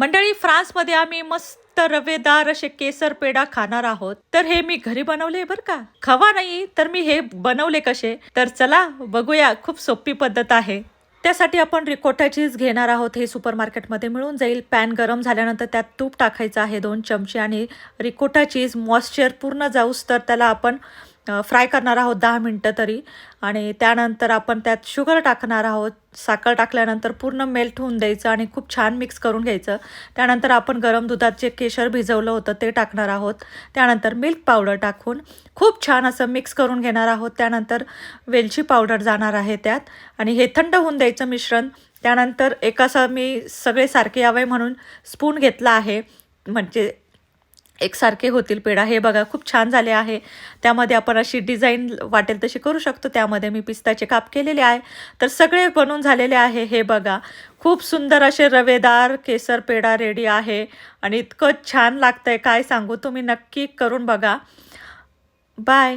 मंडळी फ्रान्समध्ये आम्ही मस्त रवेदार असे केसर पेढा खाणार आहोत. तर हे मी घरी बनवले बरं का? खवा नाही तर मी हे बनवले कसे? तर चला बघूया खूप सोपी पद्धत आहे. त्यासाठी आपण रिकोटा चीज घेणार आहोत. हे सुपर मार्केटमध्ये मिळून जाईल. पॅन गरम झाल्यानंतर त्यात तूप टाकायचं आहे दोन चमचे आणि रिकोटा चीज मॉइश्चर पूर्ण जाऊस तर त्याला आपण फ्राय करणार आहोत दहा मिनटं तरी. आणि त्यानंतर आपण त्यात शुगर टाकणार आहोत. साखर टाकल्यानंतर पूर्ण मेल्ट होऊन द्यायचं आणि खूप छान मिक्स करून घ्यायचं. त्यानंतर आपण गरम दुधात जे केशर भिजवलं होतं ते टाकणार आहोत. त्यानंतर मिल्क पावडर टाकून खूप छान असं मिक्स करून घेणार आहोत. त्यानंतर वेलची पावडर जाणार आहे त्यात. आणि हे थंड होऊन द्यायचं मिश्रण. त्यानंतर एक असं मी सगळे सारखे यावे म्हणून स्पून घेतला आहे. म्हणजे एकसारखे होतील पेढा. हे बघा खूप छान झाले आहे. त्यामध्ये आपण अशी डिझाईन वाटेल तशी करू शकतो. त्यामध्ये मी पिस्ताचे काप केलेले आहे. तर सगळे बनून झालेले आहे. हे बघा खूप सुंदर असे रवेदार केसर पेढा रेडी आहे. आणि इतकं छान लागतं आहे काय सांगू? तुम्ही नक्की करून बघा. बाय.